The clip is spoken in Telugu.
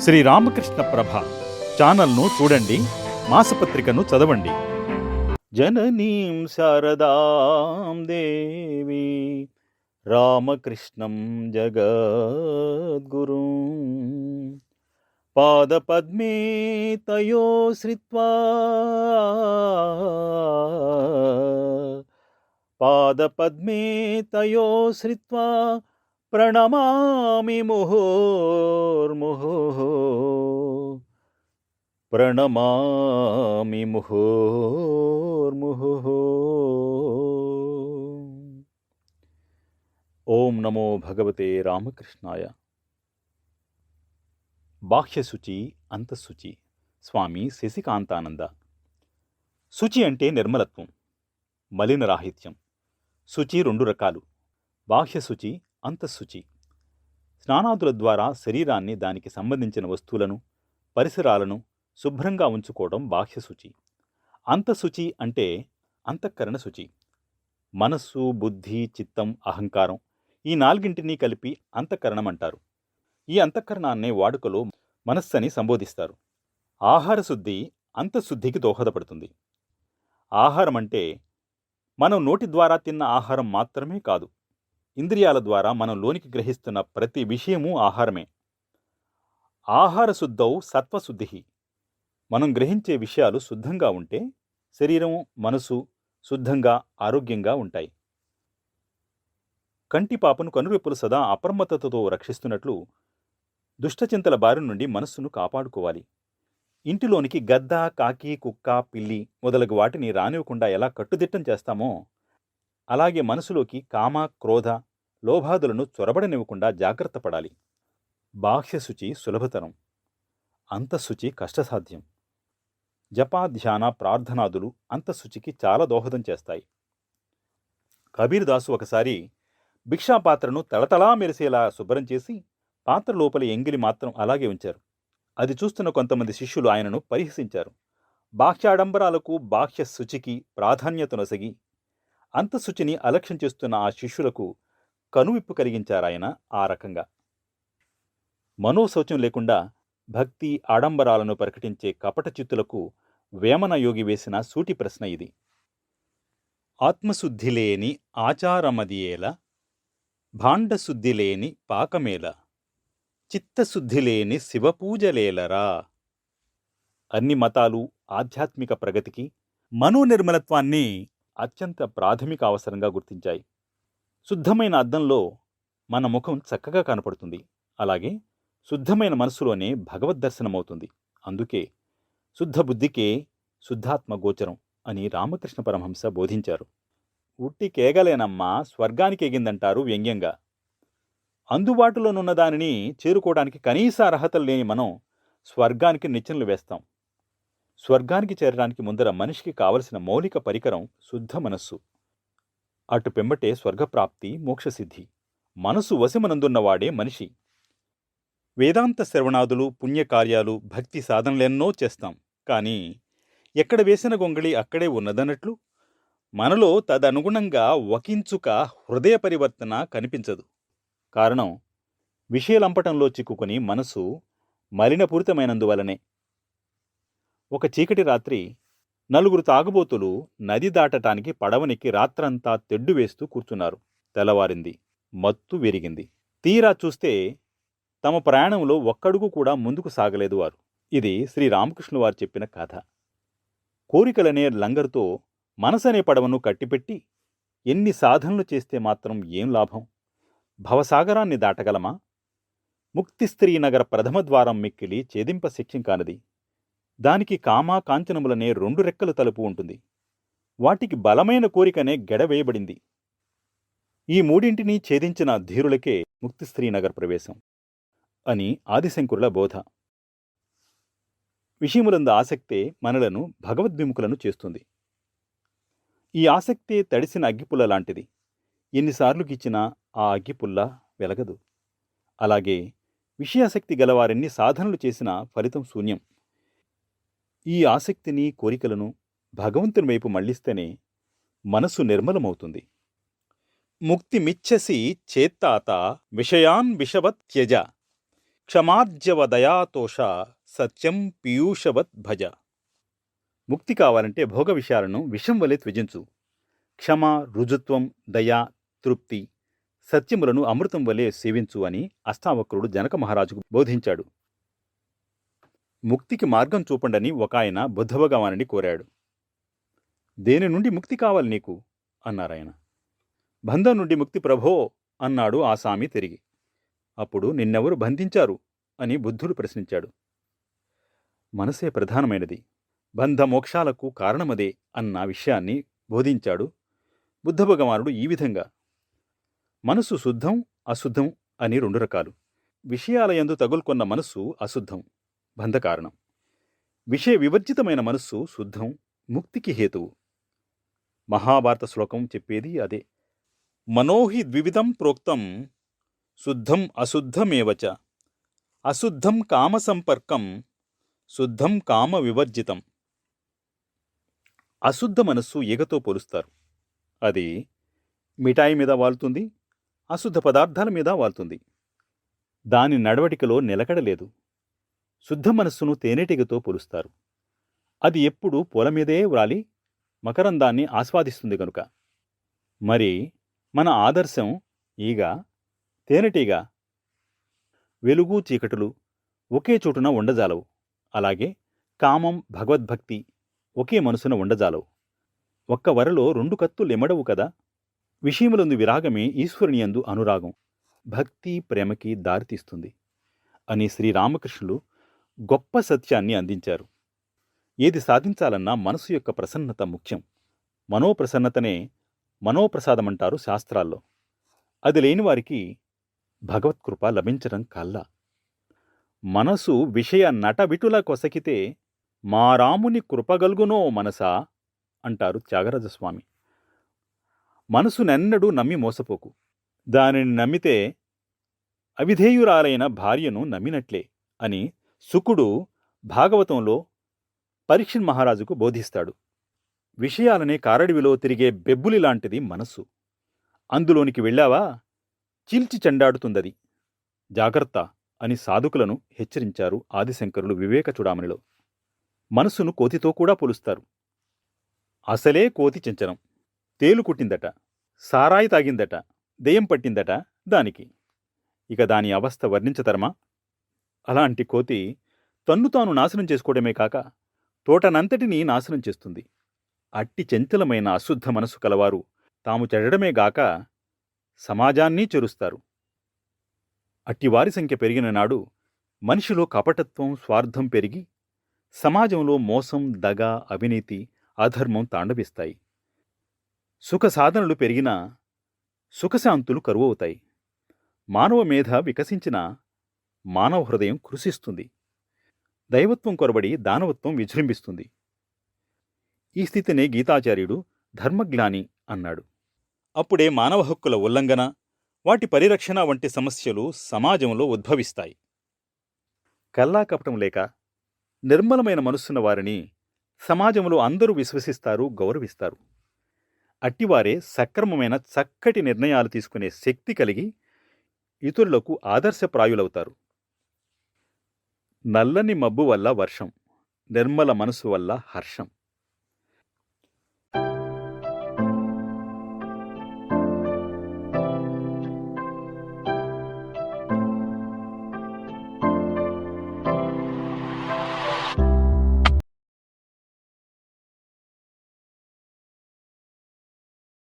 శ్రీ రామకృష్ణ ప్రభ ఛానల్ను చూడండి మాసపత్రికను చదవండి. జననీం శారదాం దేవి రామకృష్ణం జగద్గురు. పాదపద్మే తయో శ్రిత్వా. పాదపద్మే తయో శ్రిత్వా. ప్రణమామి ముహోర్ముహో ప్రణమామి ముహోర్ముహో ఓం నమో భగవతే రామకృష్ణాయ. బాహ్యశుచి అంతఃశుచి స్వామి శశికాంతానంద. శుచి అంటే నిర్మలత్వం మలినరాహిత్యం శుచి రెండు రకాలు బాహ్యశుచి అంతఃశుచి. స్నానాదుల ద్వారా శరీరాన్ని దానికి సంబంధించిన వస్తువులను పరిసరాలను శుభ్రంగా ఉంచుకోవడం బాహ్యశుచి. అంతఃశుచి అంటే అంతఃకరణ శుచి. మనస్సు బుద్ధి చిత్తం అహంకారం ఈ నాలుగింటినీ కలిపి అంతఃకరణం అంటారు. ఈ అంతఃకరణాన్నే వాడుకలో మనస్సని సంబోధిస్తారు. ఆహార శుద్ధి అంతఃశుద్ధికి దోహదపడుతుంది. ఆహారం అంటే మనం నోటి ద్వారా తిన్న ఆహారం మాత్రమే కాదు ఇంద్రియాల ద్వారా మనం లోనికి గ్రహిస్తున్న ప్రతి విషయము ఆహారమే. ఆహార శుద్ధౌ సత్వశుద్ధి. మనం గ్రహించే విషయాలు శుద్ధంగా ఉంటే శరీరం మనసు శుద్ధంగా ఆరోగ్యంగా ఉంటాయి. కంటి పాపను కనురెప్పులు సదా అప్రమత్తతతో రక్షిస్తున్నట్లు దుష్టచింతల బారి నుండి మనస్సును కాపాడుకోవాలి. ఇంటిలోనికి గద్ద కాకి కుక్క పిల్లి మొదలగు వాటిని రానివ్వకుండా ఎలా కట్టుదిట్టం చేస్తామో అలాగే మనసులోకి కామ క్రోధ లోభాదులను చొరబడనివ్వకుండా జాగ్రత్త పడాలి. బాహ్యశుచి సులభతరం. అంతఃశుచి కష్టసాధ్యం. జపాధ్యాన ప్రార్థనాదులు అంతఃశుచికి చాలా దోహదం చేస్తాయి. కబీర్ దాసు ఒకసారి భిక్షాపాత్రను తళతళా మెరిసేలా శుభ్రం చేసి పాత్ర లోపల ఎంగిలి మాత్రం అలాగే ఉంచారు. అది చూస్తున్న కొంతమంది శిష్యులు ఆయనను పరిహసించారు. బాహ్యాడంబరాలకు బాహ్య శుచికి ప్రాధాన్యతనొసగి అంతఃశుచిని అలక్ష్యం చేస్తున్న ఆ శిష్యులకు కనువిప్పు కలిగించారాయన ఆ రకంగా. మనోశౌచం లేకుండా భక్తి ఆడంబరాలను ప్రకటించే కపట చిత్తులకు వేమన యోగి వేసిన సూటి ప్రశ్న ఇది. ఆత్మశుద్ధి లేని ఆచారమదియేల భాండశుద్ధి లేని పాకమేల చిత్తశుద్ధి లేని శివపూజలేలరా? అన్ని మతాలు ఆధ్యాత్మిక ప్రగతికి మనోనిర్మలత్వాన్ని అత్యంత ప్రాథమిక అవసరంగా గుర్తించాయి. శుద్ధమైన అద్దంలో మన ముఖం చక్కగా కనపడుతుంది. అలాగే శుద్ధమైన మనసులోనే భగవద్ దర్శనమవుతుంది. అందుకే శుద్ధ బుద్ధికే శుద్ధాత్మ గోచరం అని రామకృష్ణ పరమహంస బోధించారు. ఉట్టి కేగలేనమ్మా స్వర్గానికి ఎగిందంటారు వ్యంగ్యంగా. అందుబాటులోనున్న దానిని చేరుకోవడానికి కనీస అర్హతలు లేని మనం స్వర్గానికి నిచ్చెనలు వేస్తాం. స్వర్గానికి చేరడానికి ముందర మనిషికి కావలసిన మౌలిక పరికరం శుద్ధ మనస్సు. అటు పెంబటే స్వర్గప్రాప్తి మోక్షసిద్ధి. మనసు వశమనందున్నవాడే మనిషి. వేదాంత శ్రవణాదులు పుణ్యకార్యాలు భక్తి సాధనలెన్నో చేస్తాం. కానీ ఎక్కడ వేసిన గొంగళి అక్కడే ఉన్నదన్నట్లు? మనలో తదనుగుణంగా వకించుక హృదయ పరివర్తన కనిపించదు. కారణం విషయలంపటంలో చిక్కుకొని మనసు మలినపూరితమైనందువలనే. ఒక చీకటి రాత్రి నలుగురు తాగుబోతులు నది దాటటానికి పడవనికి రాత్రంతా తెడ్డు వేస్తూ కూర్చున్నారు. తెల్లవారింది. మత్తు విరిగింది. తీరా చూస్తే తమ ప్రయాణంలో ఒక్కడుగు కూడా ముందుకు సాగలేదు వారు. ఇది శ్రీరామకృష్ణు వారు చెప్పిన కథ. కోరికలనే లంగరుతో మనసనే పడవను కట్టిపెట్టి ఎన్ని సాధనలు చేస్తే మాత్రం ఏం లాభం? భవసాగరాన్ని దాటగలమా? ముక్తిస్త్రీ నగర ప్రథమ ద్వారం మిక్కిలి ఛేదింప శిక్షం కానది దానికి కామా కాంచనములనే రెండు రెక్కల తలుపు ఉంటుంది. వాటికి బలమైన కోరికనే గెడవేయబడింది ఈ మూడింటిని ఛేదించిన ధీరులకే ముక్తిస్త్రీ నగర్ ప్రవేశం అని ఆదిశంకరుల బోధ. విషయములందు ఆసక్తే మనలను భగవద్విముఖులను చేస్తుంది. ఈ ఆసక్తే తడిసిన అగ్గిపుల్ల లాంటిది. ఎన్నిసార్లు గిచ్చినా ఆ అగ్గిపుల్ల వెలగదు. అలాగే విషయాసక్తి గలవారెన్ని సాధనలు చేసినా ఫలితం శూన్యం. ఈ ఆసక్తిని కోరికలను భగవంతుని వైపు మళ్ళిస్తేనే మనసు నిర్మలమవుతుంది. ముక్తిమిచ్చసి చేత్తాత విషయాన్ విషవత్ త్యజ క్షమార్జవ దయాతోష సత్యం పీయూషవత్ భజ. ముక్తి కావాలంటే భోగ విషయాలను విషం వలె త్యజించు. క్షమ రుజుత్వం దయ తృప్తి సత్యములను అమృతం వలె సేవించు అని అష్టావక్రుడు జనక మహారాజుకు బోధించాడు. ముక్తికి మార్గం చూపండని ఒక ఆయన బుద్ధభగవానుని కోరాడు. దేని నుండి ముక్తి కావాలి నీకు? అన్నారాయన. బంధం నుండి ముక్తి ప్రభో అన్నాడు ఆ సామి తిరిగి. అప్పుడు నిన్నెవరు బంధించారు? అని బుద్ధుడు ప్రశ్నించాడు. మనసే ప్రధానమైనది. బంధ మోక్షాలకు కారణమదే అన్న విషయాన్ని బోధించాడు బుద్ధభగవానుడు ఈ విధంగా. మనసు శుద్ధం అశుద్ధం అని రెండు రకాలు. విషయాలయందు తగులుకొన్న మనస్సు అశుద్ధం. బంధకారణం. విషయ వివర్జితమైన మనస్సు శుద్ధం ముక్తికి హేతువు. మహాభారత శ్లోకం చెప్పేది అదే. మనోహి ద్వివిధం ప్రోక్తం శుద్ధం అశుద్ధమేవచ. అశుద్ధం కామ సంపర్కం శుద్ధం కామ వివర్జితం అశుద్ధ మనస్సు ఈగతో పోలుస్తారు. అది మిఠాయి మీద వాలుతుంది అశుద్ధ పదార్థాల మీద వాలుతుంది దాని నడవడికలో నిలకడలేదు. శుద్ధ మనస్సును తేనెటీగతో పోలుస్తారు. అది ఎప్పుడు పొల మీదే వ్రాలి మకరందాన్ని ఆస్వాదిస్తుంది గనుక. మరి మన ఆదర్శం ఈగ తేనెటీగ. వెలుగు చీకటులు ఒకే చోటున ఉండజాలవు. అలాగే కామం భగవద్భక్తి ఒకే మనసున ఉండజాలవు. ఒక్క వరలో రెండు కత్తులు ఎమడవు కదా? విషయములందు విరాగమే ఈశ్వరునియందు అనురాగం. భక్తి ప్రేమకి దారితీస్తుంది. అని శ్రీరామకృష్ణులు గొప్ప సత్యాన్ని అందించారు. ఏది సాధించాలన్నా మనసు యొక్క ప్రసన్నత ముఖ్యం. మనోప్రసన్నతనే మనోప్రసాదమంటారు శాస్త్రాల్లో. అది లేని వారికి భగవత్కృప లభించడం కల్లా. మనసు విషయ నటవిటుల కొసకితే మా రాముని కృపగల్గునో మనసా? అంటారు త్యాగరాజస్వామి. మనసునెన్నడూ నమ్మి మోసపోకు. దానిని నమ్మితే అవిధేయురాలైన భార్యను నమ్మినట్లే అని శుకుడు భాగవతంలో పరీక్షణ్ మహారాజుకు బోధిస్తాడు. విషయాలనే కారడివిలో తిరిగే బెబ్బులి లాంటిది మనస్సు. అందులోనికి వెళ్ళావా? చీల్చి చెండాడుతుందది. జాగ్రత్త అని సాధుకులను హెచ్చరించారు ఆదిశంకరులు వివేక చూడామణిలో. మనస్సును కోతితో కూడా పోలుస్తారు. అసలే కోతి చెంచనం. తేలు కుట్టిందట. సారాయి తాగిందట. దెయ్యం పట్టిందట దానికి. ఇక దాని అవస్థ వర్ణించతరమా? అలాంటి కోతి తన్ను తాను నాశనం చేసుకోవడమే కాక తోటనంతటినీ నాశనం చేస్తుంది. అట్టి చంచలమైన అశుద్ధ మనసు కలవారు తాము చెడడమే గాక సమాజాన్ని చెరుస్తారు. అట్టివారి సంఖ్య పెరిగిన నాడు మనిషిలో కపటత్వం స్వార్థం పెరిగి సమాజంలో మోసం దగ అవినీతి అధర్మం తాండవిస్తాయి. సుఖ సాధనలు పెరిగినా సుఖశాంతులు కరువవుతాయి. మానవ మేధ వికసించిన మానవ హృదయం కృషిస్తుంది. దైవత్వం కొరబడి దానవత్వం విజృంభిస్తుంది. ఈ స్థితిని గీతాచార్యుడు ధర్మజ్ఞాని అన్నాడు. అప్పుడే మానవ హక్కుల ఉల్లంఘన వాటి పరిరక్షణ వంటి సమస్యలు సమాజంలో ఉద్భవిస్తాయి. కల్లాకపటం లేక నిర్మలమైన మనస్సున్న వారిని సమాజంలో అందరూ విశ్వసిస్తారు గౌరవిస్తారు. అట్టివారే సక్రమమైన చక్కటి నిర్ణయాలు తీసుకునే శక్తి కలిగి ఇతరులకు ఆదర్శప్రాయులవుతారు. నల్లని మబ్బు వల్ల వర్షం నిర్మల మనసు వల్ల హర్షం.